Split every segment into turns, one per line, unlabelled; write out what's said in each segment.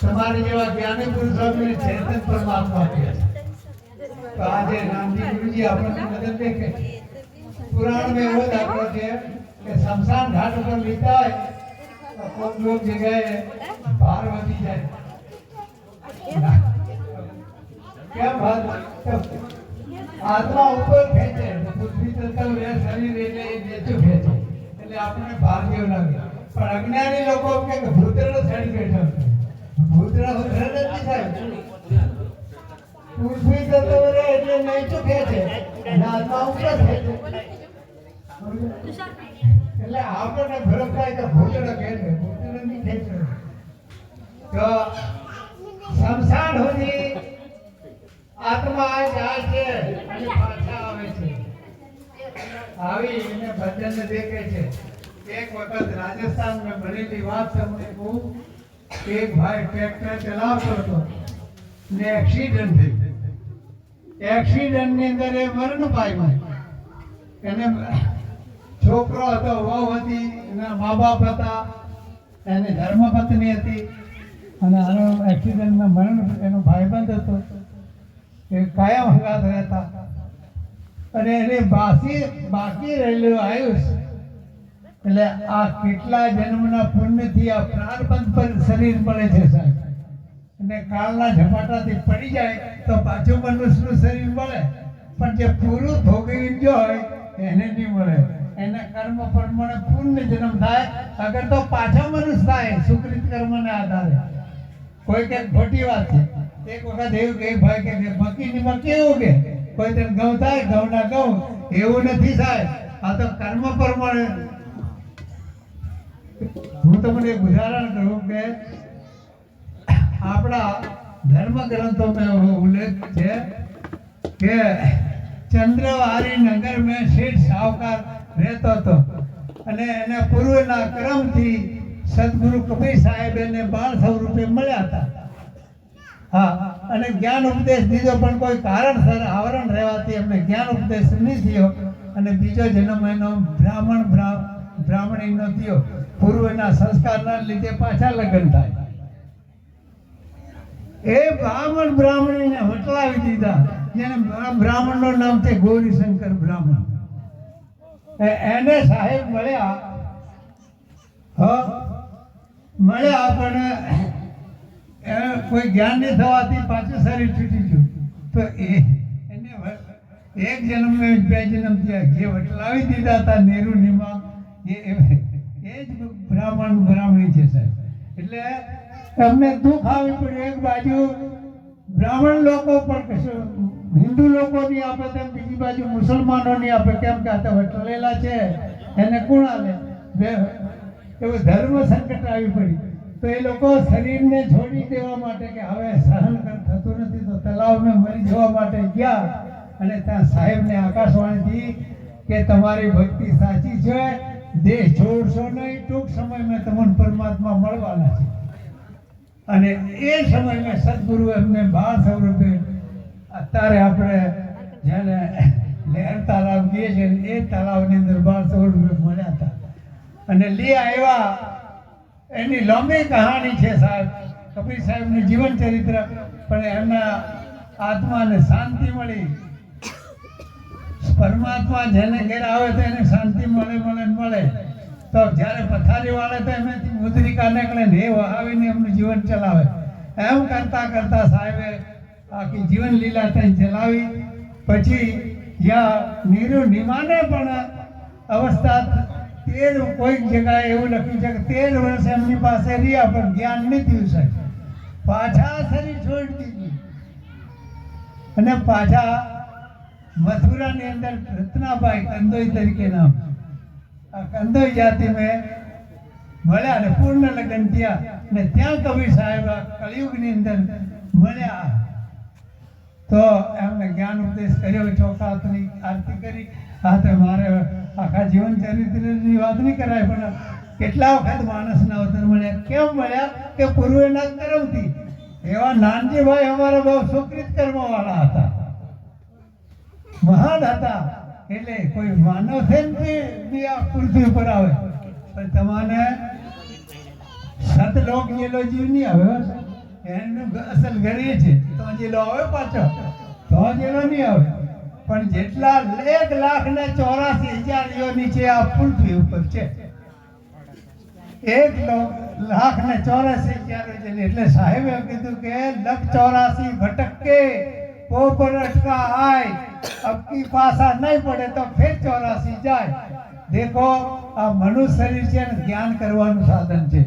તમારી જેવા જ્ઞાની પુરુષોને ચેતન પરમાત્મા કહે છે. તો આજે રામજી ગુરુજી આપણને મદદ દેખે પુરાણ મેં એવો દાખલો છે કે શમશાન ઘાટ ઉપર લીધા હોય તો લોક જગ્યાએ ભાર વધી જાય. આત્મા ઉપર ખેંચે. પૃથ્વી તરફ રહે શરીર એટલે એ નીચું ખેંચે. એટલે આપણને જેવું લાગે. પણ અજ્ઞાની લોકો કે ભૂતળ ચડી બેઠો ભૂતળ ઉધર નથી સાહેબ પૃથ્વી તરફ રહે એટલે નીચું ખેંચે. અને આત્મા ઉપર ખેંચે. એટલે આપણને ભરત થાય કે ભૂતળ ખેંચે ભૂતળ નહીં ખેંચે તો સંસાર સુધી આત્મા જાય છે અને પાછા આવે છે. આવી એને ભજન દેખે છે. એક વખત રાજસ્થાન મેં બનેલી વાત તમને કહું, એક ભાઈ ટ્રેક્ટર ચલાવતો હતો ને એક્સિડન્ટ થઈ એક્સિડન્ટ એક્સિડન્ટની અંદર એ મરણ પામ્યા. એને છોકરો હતો, વહુ હતી, એના મા બાપ હતા, એની ધર્મપત્ની હતી. અને આનો એક્સિડન્ટમાં મરણ એનો ભાઈબંધ હતો. એ કાયમ હગાત રહેતા? અને એને બાકી બાકી રહેલું આયુષ, એટલે આ કેટલા જન્મના પુણ્યથી આ પ્રાણબંધ પર શરીર મળે છે સાહેબ. અને કાળના ઝપાટાથી પડી જાય તો પાછું મનુષ્યનું શરીર મળે. પણ જે પૂરું ભોગવી જો હોય, એને નહીં મળે. એના કર્મ પ્રમાણે પુણ્ય જન્મ થાય. અગર તો પાછા મનુષ્ય થાય, સુકૃત કર્મને આધારે. કોઈ કંઈક ખોટી વાત છે. એક વખત એવું કે ભાઈ, કે મકીની મકી એવું કે કોઈ તેમ ઘઉં થાય? ઘઉં ના ઘઉં એવું નથી થાય આ તો કર્મ પ્રમાણે. હું તમને એક ઉદાહરણ કહું કે આપણા ધર્મ ગ્રંથોમાં ઉલ્લેખ છે કે ચંદ્રવારી નગર મેં શેઠ સાવકાર રહેતો હતો. અને એના પૂર્વના ક્રમથી સદગુરુ કબીર સાહેબ એને બાળ સ્વરૂપે મળ્યા હતા. હા, અને જ્ઞાન ઉપદેશ દીધો પણ કોઈ કારણસર આવરણ રહેવાથી એમને જ્ઞાન ઉપદેશ નહીં થયો અને બીજો જન્મ એનો બ્રાહ્મણ બ્રા- બ્રાહ્મણીનો થયો. પૂર્વના સંસ્કારના લીધે પાછા લગ્ન થાય. એ બ્રાહ્મણ બ્રાહ્મણીને હટલાવી દીધા. જેને બ્રા- બ્રાહ્મણનું નામ છે ગૌરીશંકર બ્રાહ્મણ. એને સાહેબ મળ્યા. હ, મળ્યા પણ એ કોઈ જ્ઞાન નહીં થવાથી પાછું શરીર છૂટી ગયું. તો એ એને એક જન્મ ને બે જન્મ જે વટલાવી દીધા હતા નેહરુ નિમા, એ એ- જ બ્રાહ્મણ બ્રાહ્મણી છે સાહેબ. એટલે તમને દુઃખ આવી પડ્યું એક બાજુ બ્રાહ્મણ લોકો પણ કશું, હિન્દુ લોકો નહીં આપે તેમ બીજી બાજુ મુસલમાનો નહીં આપે કેમ કે આ તો વટલેલા છે. એને કોણ આવે? એવું ધર્મ સંકટ આવી પડી. તો એ લોકો શરીરને છોડી દેવા માટે કે હવે સહન થતું નથી તો તલાવમાં મરી જવા માટે ગયા. અને ત્યાં સાહેબને આકાશવાણીથી કે તમારી ભક્તિ સાચી છે દેશ છોડશો નહીં, ટૂંક સમયમાં તમને પરમાત્મા મળવાના છે. અને એ સમયમાં સદગુરુ એમને બાળ સ્વરૂપે અત્યારે આપણે જેને લહેર તળાવ કહીએ છીએ એ તળાવની અંદર બાળ સ્વરૂપે મળ્યા હતા. અને લે આવ્યા એની લાંબી કહાણી છે સાહેબ. કબીર સાહેબનું જીવન ચરિત્ર, પણ એમના આત્માને શાંતિ મળી. પરમાત્મા જેને ઘેર આવે તો એને શાંતિ મળે મળે મળે. તો જ્યારે પથારી વાળે તો એમાંથી મુદ્રિકા નીકળે ને એ વહાવીને એમનું જીવન ચલાવે. એમ કરતા કરતા સાહેબે આખી જીવન લીલા ત્યાં ચલાવી. પછી જ્યાં નીરુ નિમાને પણ અવસ્થા તેર કોઈક જગ્યાએ એવું લખ્યું છે કે તેર વર્ષ એમની પાસે રહ્યા, પણ જ્ઞાન નહીં થયું સાહેબ. પાછા શરીર છોડી દીધું અને પાછા મથુરાની અંદર રત્નાભાઈ કંદોઈ તરીકે નામ. આ કંદોઈ જાતિ મેં મળ્યા અને પૂર્ણ લગ્ન થયા. ને ત્યાં કવિ સાહેબ કળિયુગની અંદર મળ્યા. તો એમને જ્ઞાન ઉપદેશ કર્યો ચોખાતની આરતી કરી. તો મારે આખા જીવન ચરિત્રની વાત નહીં કરાય, પણ કેટલા વખત માણસના અવતાર મળ્યા? કેમ મળ્યા? કે પૂર્વેના કર્મથી એવા નાનજીભાઈ અમારા બહુ સુકૃત કર્મવાળા હતા. મહાન હતા. એટલે કોઈ માનવ છે ને બી આ પૃથ્વી ઉપર આવે. પણ તમારે સતલોક જેલો જીવ નહીં આવે. એનું અસલ ઘરે છે તો જેલો આવે પાછો. તો જેલો નહીં આવે. પણ જેટલા એક લાખ ને ચોરાસી હજાર નીચે આ પૃથ્વી ઉપર છે. એક લાખ ને ચોરાસી હજાર એટલે સાહેબે કીધું કે લખ ચોરાસી ભટકે પોપર અટકા આય અબકી પાસા નહીં પડે તો ફેર ચોરાસી જાય. દેખો, આ મનુષ્ય શરીર છે ને, જ્ઞાન કરવાનું સાધન છે.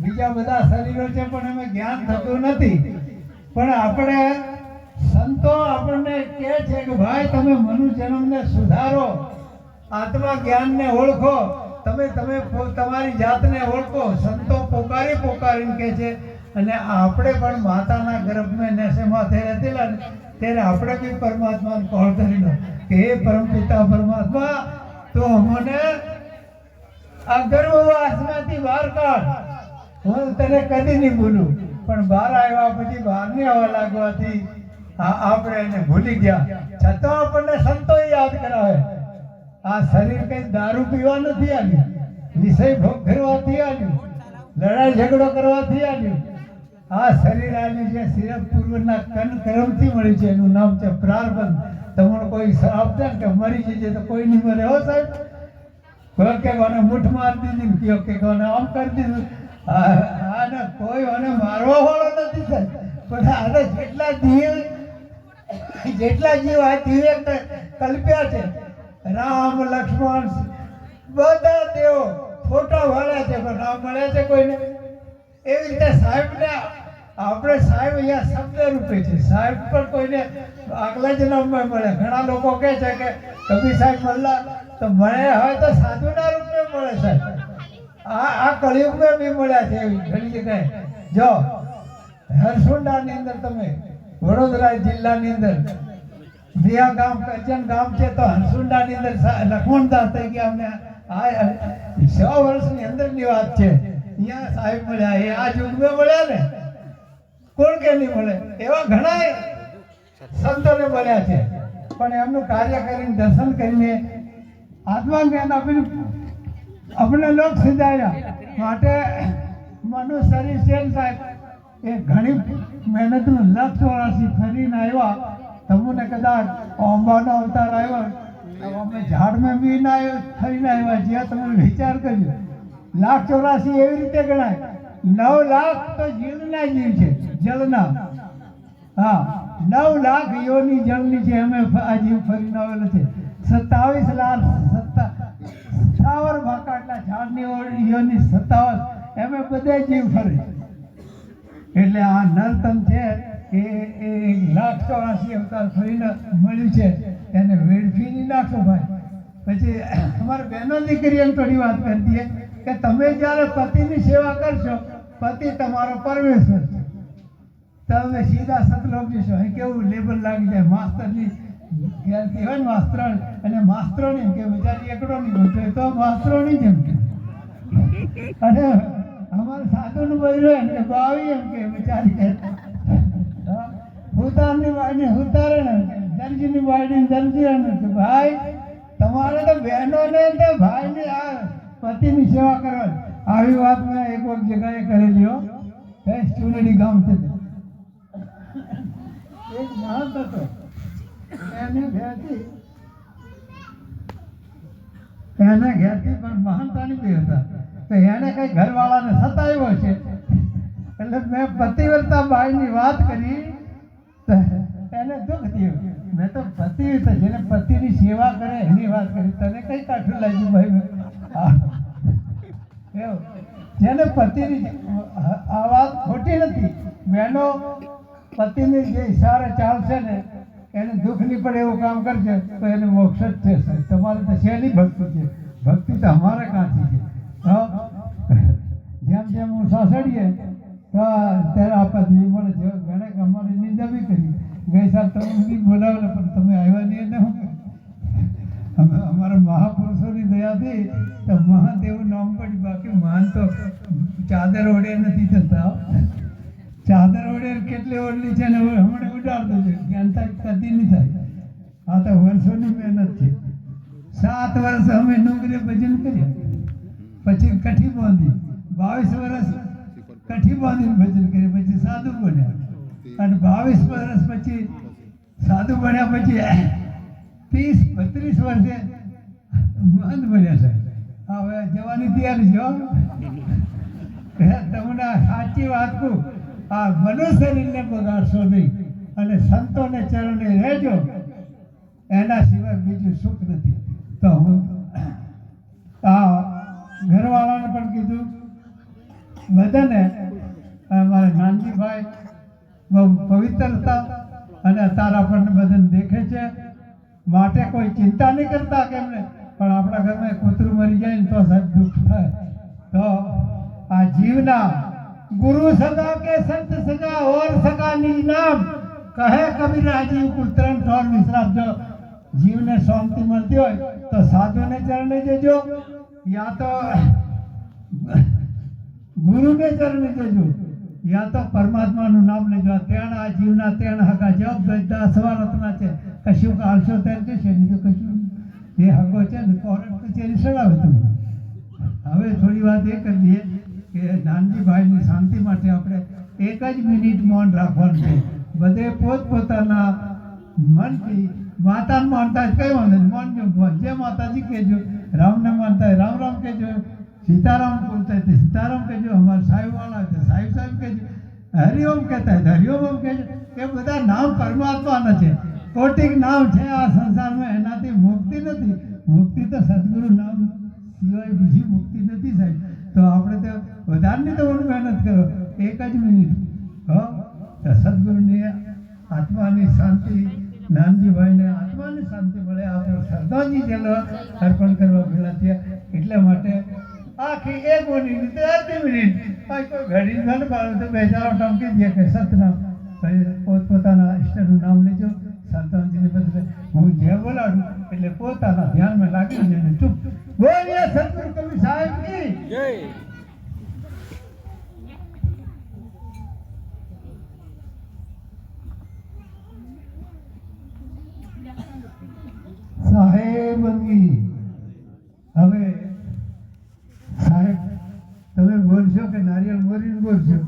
બીજા બધા શરીરો છે, પણ એમાં જ્ઞાન થતું નથી. પણ આપણે સંતો આપણને કહે છે કે ભાઈ, તમે મનુષ્ય જન્મને સુધારો, આત્મા જ્ઞાનને ઓળખો. તમે તમે તમારી જાતને ઓળખો. સંતો પોકારી પોકારીને કહે છે, અને આપણે પણ માતાના ગર્ભમાં નશેમાં થયેલા તેલા ત્યારે આપણે બી પરમાત્માને કોલ કરી કે હે પરમપિતા પરમાત્મા, તો અમને આ ગર્ભવાસમાંથી બહાર કાઢ. હું તને કદી નહીં ભૂલું. પણ બહાર આવ્યા પછી બહાર નહીં આવવા લાગવાથી આ આપણે એને ભૂલી ગયા. છતાં આપણને સંતો યાદ કરાવે. આ શરીર કઈ દારૂ પીવા નથી આવ્યું. વિષય ભોગ કરવાથી આવ્યું. લડાઈ ઝઘડો કરવાથી આવ્યું. આ શરીર આવ્યું છે સિરપ પૂર્વના કન કર્મથી મળ્યું છે, એનું નામ છે પ્રારબંધ તમને કોઈ શ્રાપ કે મરી જશે તો કોઈ નહીં મરે. હો સાહેબ. કોઈ કે કોને મૂઠ માર દીધી કયો કે કોને આમ કરી દીધું. આને કોઈ મને મારવા વાળો નથી સાહેબ. પણ આને જેટલા જીવ જેટલા જીવ આ દિવ્ય કલ્પ્યા છે, રામ, લક્ષ્મણ, બધા તેઓ ફોટા વાળા છે, પણ રામ મળ્યા છે કોઈને? એવી રીતે સાહેબને આપણે સાહેબ અહીંયા શબ્દ રૂપે છે. સાહેબ પણ કોઈને આગલા જન્મમાં મળે. ઘણા લોકો કહે છે કે, કબીર સાહેબ મળલા તો મળે હોય તો સાધુના રૂપે મળે સાહેબ. આ આ કળિયુગમાં બી મળ્યા છે એવી ઘણી જગ્યાએ. જો, હરસુંડાની અંદર તમે વડોદરા જિલ્લાની અંદર. દિયા ગામ કરજણ ગામ છે તો હંસુંડાની અંદર લખમણદાસ થઈ ગયા અમને. આ સો વર્ષની અંદરની વાત છે. અહીંયા સાહેબ મળ્યા, એ આ યુગમાં મળ્યા ને? કોણ કે નહીં મળે? એવા ઘણા સંતોને મળ્યા છે. પણ એમનું કાર્ય કરીને દર્શન કરીને આત્મા જ્ઞાન આપીને આપણે લોક સિધાયા. માટે મનુ શરીર સેન સાહેબ એ ઘણી મહેનતનું લક્ષ ચોરાસી ફરીને આવ્યા. તમને કદાચ અંબાનો અવતાર આવ્યો. અમે ઝાડમાં બી ના થઈને આવ્યા. જ્યાં તમે વિચાર કર્યો લાખ ચોરાસી એવી રીતે ગણાય. નવ લાખ તો જીવના જીવ છે, જળના. હા, નવ લાખ યોની જળની છે. અમે આ જીવ ફરીને આવેલો છે. સત્તાવીસ લાખ સત્તા સત્તાવન ભાકાટના ઝાડની યોની સત્તાવન એમે બધે જીવ ફરે. એટલે આ નર્તન છે એ એ લાખ ચોરાસી અવતાર ફરીને મળ્યું છે. એને વેડફી નહીં નાખો ભાઈ. પછી અમારે બહેનો દીકરીઓને થોડી વાત કરતી કે તમે જ્યારે પતિની સેવા કરશો, પતિ તમારો પરમેશ્વર છે. તમે સીધા સતલોક જશો. અહીં કેવું લેબર લાગી જાય? માસ્તરની જ્ઞાનથી હોય ને માસ્તર અને માસ્તરોની કે બીજાની એકડો નહીં તો માસ્તરોની જેમ કે. અને અમારે સાધુનું બજરો એમ કે ભાવી એમ કે બિચારી કે. હુતારની વાડીને હુતારે ને દરજીની વાડીને દરજી એમ કે, ભાઈ, તમારે તો બહેનોને તો ભાઈની આ પતિની સેવા કરો આવી વાત મેં એક વખત જગ્યાએ કરેલી હો. ચુનડી ગામ છે એક મહંત હતો. એને ઘેરથી એને ઘેરથી પણ મહંતાની બી હતા. તો એને કઈ ઘરવાળાને સતાવ્યો છે. એટલે મેં પતિવ્રતા બાઈની વાત કરી એને દુઃખ થયું. મેં તો પતિ જેને પતિની સેવા કરે એની વાત કરી. તને કઈ કાઠું લાગ્યું ભાઈ. એવું. જેને પતિની આ વાત ખોટી નથી. બહેનો, પતિની જે ઈશારે ચાલશે ને, એને દુઃખ નહીં પડે એવું કામ કરશે, તો એને મોક્ષ જ છે તમારે તો શેની ભક્તિ છે? ભક્તિ તો અમારે કાંથી છે. જેમ જેમ હું સાસડીએ તો ત્યારે આ પદવી મળે છે ઘણે અમારી નિંદા બી કરી. ગઈ સાહેબ તમે બી બોલાવેલા, પણ તમે આવ્યા નહીં ને અમે અમારા મહાપુરુષોની દયાથી તો મહાદેવનું નામ પડ્યું. બાકી મહાન તો ચાદર ઓઢે નથી થતા. ચાદર ઓઢે કેટલી ઓઢલી છે ને હમણાં ઉડાડતો છે જ્ઞાનતા કદી નહીં થાય. આ તો વર્ષોની મહેનત છે. સાત વર્ષ અમે નોકરી ભજન કર્યા. પછી કઠી બાંધી. બાવીસ વર્ષ કઠી બાંધીને ભજન કરી પછી સાધુ બન્યા. અને બાવીસ વર્ષ પછી સાધુ બન્યા પછી ત્રીસ, બત્રીસ વર્ષે બંધ બન્યા સાહેબ. હવે જવાની તૈયારી જો. તમને સાચી વાત કહું. આ મનુષ્યને બગાડશો નહીં અને સંતોને ચરણે રહેજો. એના સિવાય બીજું સુખ નથી. તો હું આ ઘરવાળાને પણ કીધું, બધાને અમારા નાનજીભાઈ બહુ પવિત્ર હતા અને અત્યારે આપણને બધાને દેખે છે. માટે કોઈ ચિંતા નહીં કરતા કે એમને, પણ આપણા ઘરમાં કૂતરું મરી જાય ને તો સાહેબ દુઃખ થાય. તો આ જીવના ગુરુ સગા કે સંત સગા, ઓર સગા નિજ નામ કહે કબીર રાજીવ કુત્રન ઠોર વિશ્રામ જો જીવને શાંતિ મળતી હોય તો સાધુને ચરણે જજો. યા તો ગુરુને ચરણે જજો યા તો પરમાત્માનું નામ લેજો તેણ જીવના તેણ હકા જબ ગજ્જા સવારતના છે કશું કાલશો તેમ છે તો કશું એ હકો છે ને કોરટ કચેરી સડાવે તમને હવે થોડી વાત એ કરી દઈએ કે નાનજીભાઈની શાંતિ માટે આપણે એક જ મિનિટ મૌન રાખવાનું છે બધે પોતપોતાના મનથી માતાને માનતા જ કઈ વાંધો નહીં માનજો જે માતાજી કહેજો રામને માનતા હોય રામ રામ હોય તો સીતારામ કહેજો, અમારા સાહેબ વાળા હોય તો સાહેબ સાહેબ કહેજો. હરિઓમ કહેતા હોય તો હરિઓમ ઓમ કહેજો. એ બધા નામ પરમાત્માના છે. કોટિક નામ છે આ સંસારમાં, એનાથી મુક્તિ નથી. મુક્તિ તો સદગુરુ નામ સિવાય બીજી મુક્તિ નથી સાહેબ. તો આપણે તો વધારની તો મહેનત કરો. એક જ મિનિટ, હો. સદગુરુની આત્માની શાંતિ નાનજીભાઈને આત્માની શાંતિ મળે, આપણે શ્રદ્ધાજી જેલો અર્પણ કરવા ભેળા થયા. એટલા માટે આખી એક મિનિટ અડધી મિનિટ કોઈ ઘડી ધન પાડે તો બેચારો ટમકી દે કે સતનામ. પોતપોતાના ઈષ્ટનું નામ લેજો, સંતાનજીને બદલે હું જે બોલાડું એટલે પોતાના ધ્યાનમાં લાગી જઈને ચૂપ. બોલીએ સતગુરુ કવિ સાહેબ કી સાહેબંગી હવે સાહેબ તમે બોલશો કે નારિયેળ મોરીને બોલશો?